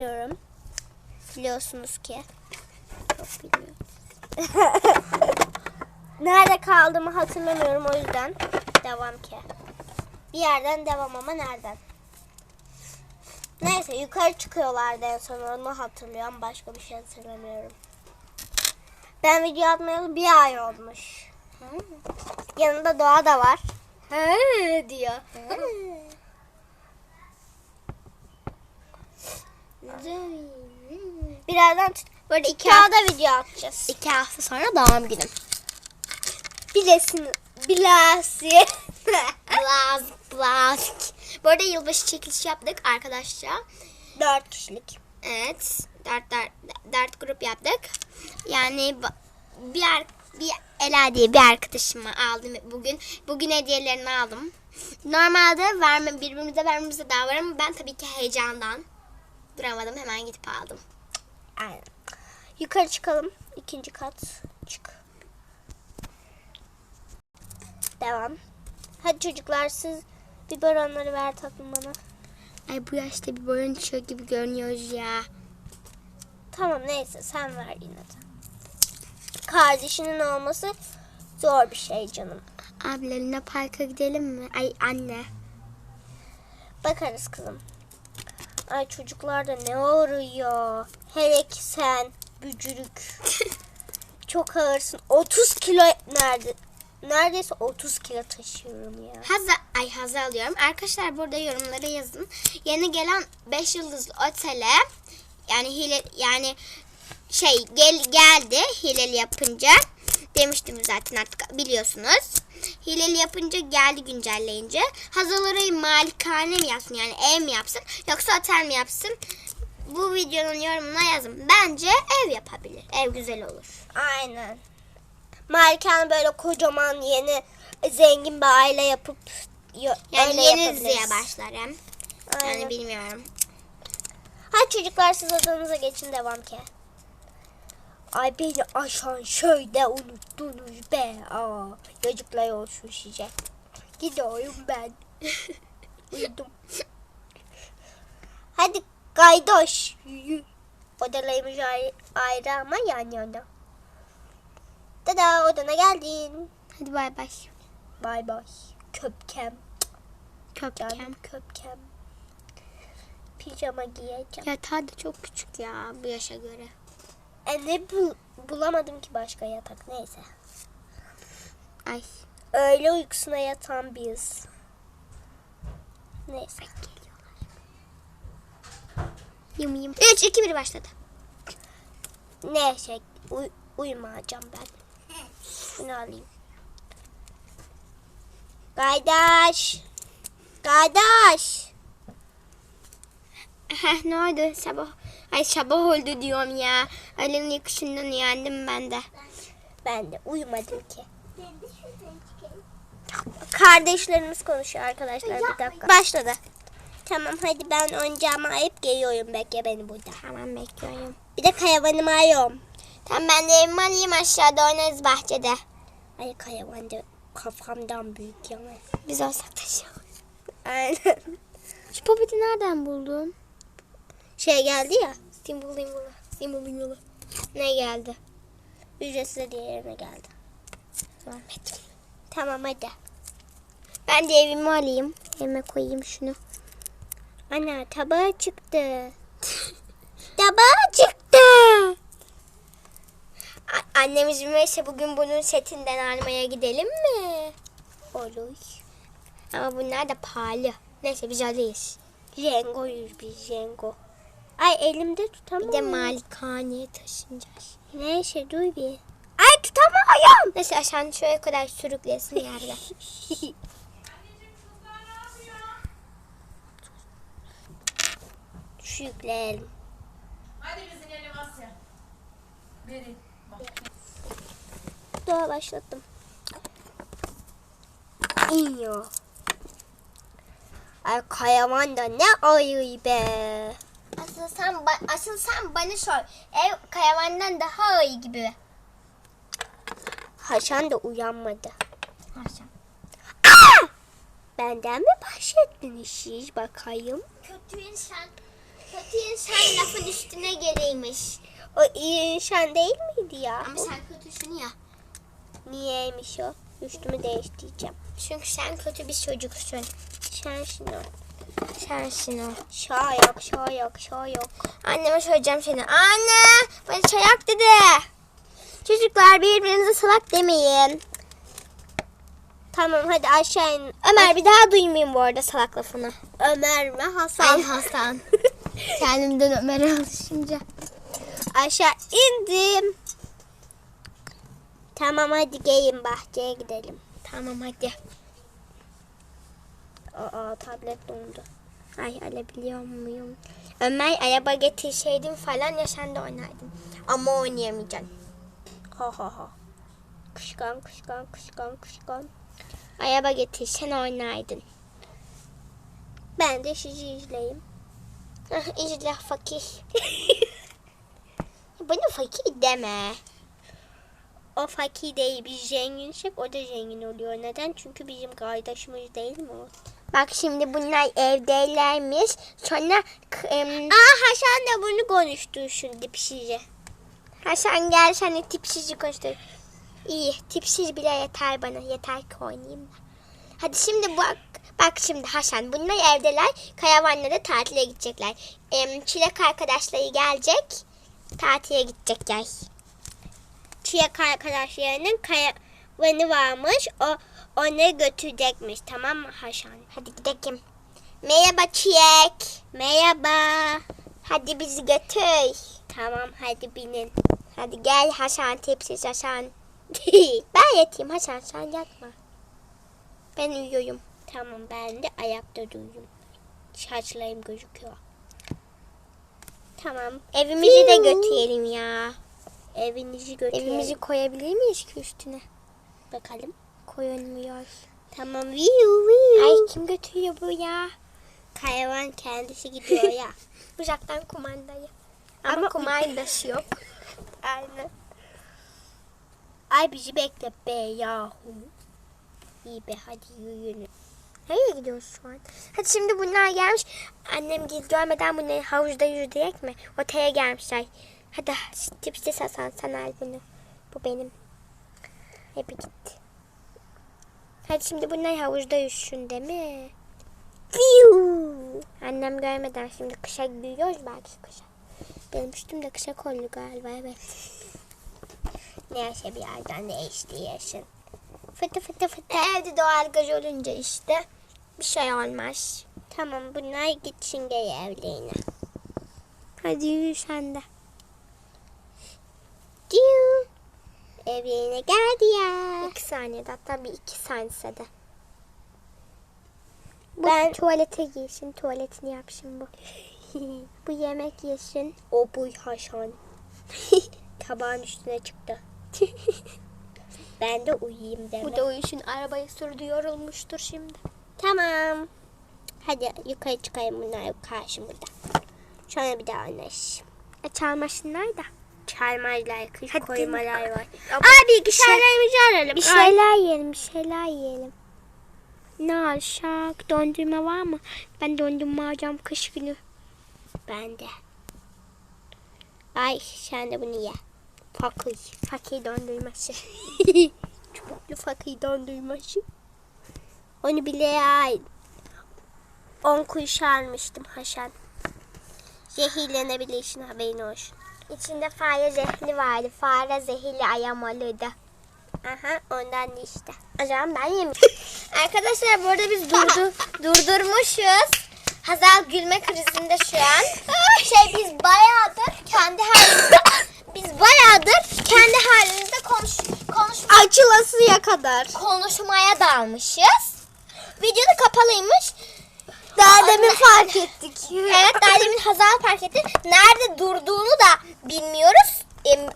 Biliyorum. Biliyorsunuz ki. Çok bilmiyorum. Nerede kaldığımı hatırlamıyorum o yüzden devam ki. Bir yerden devam ama nereden? Neyse yukarı çıkıyorlardı en son onu hatırlıyorum. Başka bir şey hatırlamıyorum. Ben video atmayalı bir ay olmuş. Yanında Doğa da var. He diyor. Birazdan böyle iki hafta video atacağız. İki hafta sonra doğum günüm. Bilesin. Bilasi. Blaz, blaz. Bu arada yılbaşı çekilişi yaptık arkadaşlar. Dört kişilik. Evet. Dört, dört, dört grup yaptık. Yani bir, bir Ela diye bir arkadaşıma aldım bugün. Bugün hediyelerini aldım. Normalde verme, birbirimize vermemize daha var ama ben tabii ki heyecandan duramadım. Hemen gidip aldım. Aynen. Yukarı çıkalım. İkinci kat. Çık. Devam. Hadi çocuklar siz biberonları ver tatlım bana. Ay bu yaşta boyun düşüyor gibi görünüyoruz ya. Tamam neyse sen ver yine de. Kardeşinin olması zor bir şey canım. Ablalarına parka gidelim mi? Ay anne. Bakarız kızım. Ay çocuklar da ne arıyor? Hele ki sen bücürük. Çok ağırsın. 30 kilo nerede? Neredeyse 30 kilo taşıyorum ya. Hazı, ay hazı alıyorum. Arkadaşlar burada yorumlara yazın. Yeni gelen 5 yıldızlı otele yani hile yani şey gel geldi hileli yapınca demiştim zaten artık biliyorsunuz. Hileli yapınca geldi güncelleyince. Hazal orayı malikane mi yapsın yani ev mi yapsın yoksa otel mi yapsın? Bu videonun yorumuna yazın. Bence ev yapabilir. Ev güzel olur. Aynen. Malikane böyle kocaman yeni zengin bir aile yapıp Yani öyle yeni diziye başlarım. Aynen. Yani bilmiyorum. Hadi çocuklar siz odanıza geçin devam ki. Ay beni aşan şöyle unuttunuz be. Aa, yazıklar olsun size. Gidiyorum ben. Uyudum. Hadi. Yürü. Odalarımız ayrı, ayrı ama yan yana. Tada odana geldin. Hadi bay bay. Bay bay. Köpkem. Köpkem. Canım köpkem. Pijama giyeceğim. Yatağı da çok küçük ya bu yaşa göre. E ne bul bulamadım ki başka yatak neyse. Ay. Öğle uykusuna yatan biz. Neyse. Yum yum. 3, 2, 1 başladı. Ne şey uy uyumayacağım ben. Bunu alayım. Kardeş. Kardeş. Heh, ne oldu sabah? Ay sabah oldu diyorum ya. Öğlen uykusundan uyandım ben de. Ben de uyumadım ki. Kardeşlerimiz konuşuyor arkadaşlar bir dakika. Başladı. Tamam hadi ben oyuncağımı ayıp geliyorum bekle beni burada. Tamam bekliyorum. Bir de kayavanımı ayıyorum. Tamam ben de evimi alayım aşağıda oynarız bahçede. Ay kayavan da kafamdan büyük yani. Biz olsak taşıyalım. Aynen. Şu popiti nereden buldun? Şey geldi ya. Simbol simbol. Simbol simbol. Ne geldi? Ücretsiz diye yerine geldi. Vermedim. Tamam hadi. Ben de evimi alayım. Evime koyayım şunu. Ana tabağı çıktı. tabağı çıktı. A- Annem izin verirse bugün bunun setinden almaya gidelim mi? Olur. Ama bunlar da pahalı. Neyse biz alırız. Jengo'yuz biz Jengo. Ay elimde tutamam. Bir de malikaneye taşınacağız. Neyse dur bir. Ay tutamıyorum. Neyse sen şöyle kadar sürüklesin yerde. Şu yükleyelim. Hadi bizim yerine Asya. Verin. Bak. Doğa başlattım. İniyor. Ay kayaman da ne ayı be. Asıl sen asıl sen bana sor. Ev kayavandan daha iyi gibi. Haşan da uyanmadı. Haşan. Benden mi bahsettiniz siz bakayım? Kötü insan. Kötü insan lafın üstüne geleymiş. O iyi şan değil miydi ya? Ama sen kötüsün ya. Niyeymiş o? Üstümü değiştireceğim. Çünkü sen kötü bir çocuksun. Şansın o. Sensin o. Şa yok, şa yok, şa yok. Anneme söyleyeceğim seni. Anne! Bana çayak dedi. Çocuklar birbirinize salak demeyin. Tamam hadi aşağı in. Ömer bir daha duymayayım bu arada salak lafını. Ömer mi Hasan? Ay Hasan. Kendimden Ömer'e alışınca. aşağı indim. Tamam hadi gelin bahçeye gidelim. Tamam hadi. Aa tablet dondu. Ay alabiliyor muyum? Ömer araba getirseydin falan ya sen de oynardın. Ama oynayamayacaksın. Ha ha ha. Kışkan kışkan kışkan kışkan. Araba getirsen oynardın. Ben de sizi izleyeyim. İzle fakir. Bana fakir deme. O fakir değil biz zenginsek o da zengin oluyor. Neden? Çünkü bizim kardeşimiz değil mi o? Bak şimdi bunlar evdeylermiş. Sonra em, Aa Hasan da bunu konuştu şimdi size. Hasan gel sen de tipsiz göster. İyi tipsiz bile yeter bana. Yeter ki oynayayım da. Hadi şimdi bak. Bak şimdi Hasan bunlar evdeler. Karavanla da tatile gidecekler. Em, çilek arkadaşları gelecek. Tatile gidecekler. Çiyak arkadaşlarının karavanı varmış. O onu götürecekmiş. Tamam mı Hasan? Hadi gidelim. Merhaba çilek. Merhaba. Hadi bizi götür. Tamam hadi binin. Hadi gel Hasan tipsiz Hasan. ben yatayım Hasan sen yatma. Ben uyuyorum. tamam ben de ayakta duyuyorum. Saçlarım gözüküyor. Tamam. Evimizi de götürelim ya. Evinizi götürelim. Evimizi koyabilir miyiz ki üstüne? Bakalım. Koyulmuyor. Tamam. Ay kim götürüyor bu ya? Karavan kendisi gidiyor ya. Uzaktan kumandayı. Ama, Ama- kumandası yok. Aynen. Ay bizi bekle be yahu. İyi be hadi yürüyün. Nereye gidiyoruz şu an? Hadi şimdi bunlar gelmiş. Annem gel görmeden bunları havuzda yürüyecek mi? Otele gelmişler. Hadi tipsiz Hasan sen al bunu. Bu benim. Hep gitti. Hadi şimdi bunlar havuzda yüzsün değil mi? Viu. Annem görmeden şimdi kışa gidiyoruz belki kışa. Benim üstüm de kışa kollu galiba evet. Neyse bir yerden değiştirirsin. Fıtı fıtı fıtı. Evde doğal gaz olunca işte bir şey olmaz. Tamam bunlar gitsin gel evlerine. Hadi yürü sen de. Diu. Evlerine geldi ya. Saniyede hatta bir iki saniyede de. Bu Ben- tuvalete girsin, tuvaletini yapsın bu. bu yemek yesin. O bu Hasan. Tabağın üstüne çıktı. Ben de uyuyayım deme. Bu da uyusun, arabayı sürdü, yorulmuştur şimdi. Tamam. Hadi yukarı çıkayım bunlar karşımda. Sonra bir daha anlaş. E çarmaşınlar da. Çarmazlar, kış Hadi koymalar var. Ama Aa bilgisayarlarımızı alalım. Bir Ay, şeyler yiyelim, bir şeyler yiyelim. Ne alsak? Dondurma var mı? Ben dondurma alacağım kış günü. Ben de. Ay sen de bunu ye. Fakir. Fakir dondurması. Çubuklu fakir dondurması. Onu bile ay. On kuruş almıştım Hasan. Zehirlenebilirsin haberin olsun. İçinde fare zehri vardı. Fare zehirli ayamalıdı. Aha ondan da işte. O zaman ben yemeyeyim. Arkadaşlar bu arada biz durdu, durdurmuşuz. Hazal gülme krizinde şu an. Şey biz bayağıdır kendi halimizde biz bayağıdır kendi halimizde konuş, konuş, Açılasıya kadar. konuşmaya dalmışız. Video da kapalıymış. Daha demin fark ettik. Evet daha demin Hazal fark etti. Nerede durduğunu da bilmiyoruz.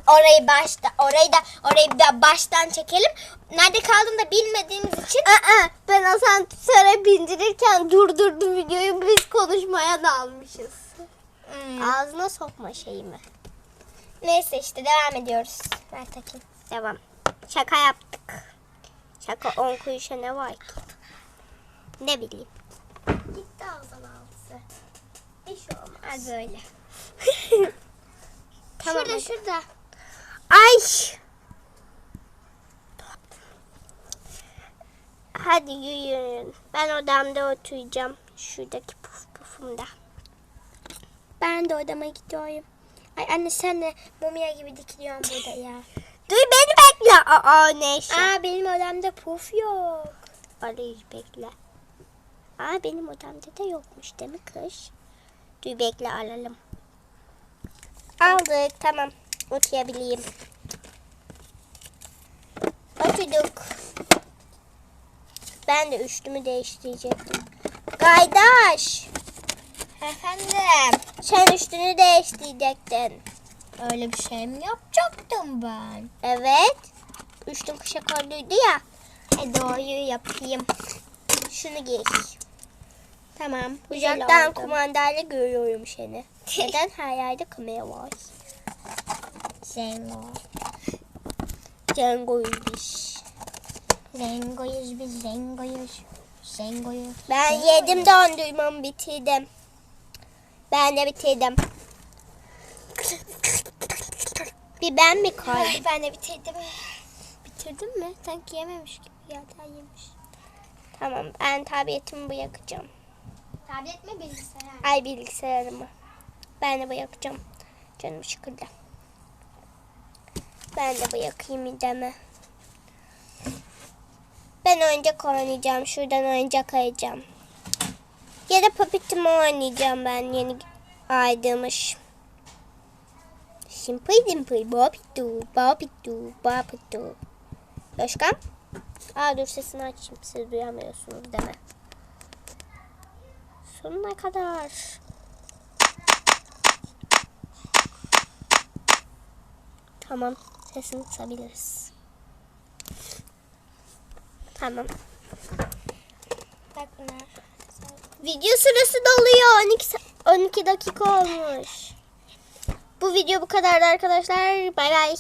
Orayı başta orayı da orayı da baştan çekelim. Nerede kaldığını da bilmediğimiz için Aa, ben asansöre bindirirken durdurdum videoyu biz konuşmaya dalmışız. Hmm. Ağzına sokma şeyimi. Neyse işte devam ediyoruz. Ver takayım. Devam. Şaka yaptık. Şaka on kuruşa ne var ki? Ne bileyim. Gitti Hazal altısı. Bir şey olmaz. böyle. tamam. şurada hadi. şurada. Ay. Hadi yürüyün. Ben odamda oturacağım. Şuradaki puf pufumda. Ben de odama gidiyorum. Ay anne sen de mumya gibi dikiliyorsun burada ya. Dur beni bekle. Aa neyse. Aa benim odamda puf yok. Arayı bekle. Aa benim odamda da yokmuş değil mi kız? Dur bekle alalım. Aldık tamam. Oturabilirim. Oturduk. Ben de üstümü değiştirecektim. Kardeş Efendim. sen üstünü değiştirecektin. Öyle bir şey mi yapacaktım ben? Evet. Üstün kışa koyduydu ya. E doğruyu yapayım. Şunu giy. Tamam. Uzaktan kumandayla görüyorum seni. Neden her yerde kamera var? Zengo. Cengoymuş. Zengoyuz biz zengoyuz. Zengoyuz. Ben yedim dondurmamı bitirdim. Ben de bitirdim. Bir ben mi kaldım? Ay, ben de bitirdim. Bitirdin mi? Sanki yememiş gibi ya da yemiş. Tamam ben tabletimi bırakacağım. Tablet mi bilgisayar? Ay bilgisayarımı. Ben de bırakacağım. Canım sıkıldı. Ben de bırakayım ideme. Ben oyuncak oynayacağım. Şuradan oyuncak ayacağım. Ya da popitimi oynayacağım ben yeni aydığımış. Simple dimple bopitu bopitu bopitu. Başka? Aa dur sesini açayım. Siz duyamıyorsunuz deme. Sonuna kadar. Tamam. Sesini kısabiliriz. Tamam. Video süresi doluyor. 12, sa- 12 dakika olmuş. Bu video bu kadardı arkadaşlar. Bay bay.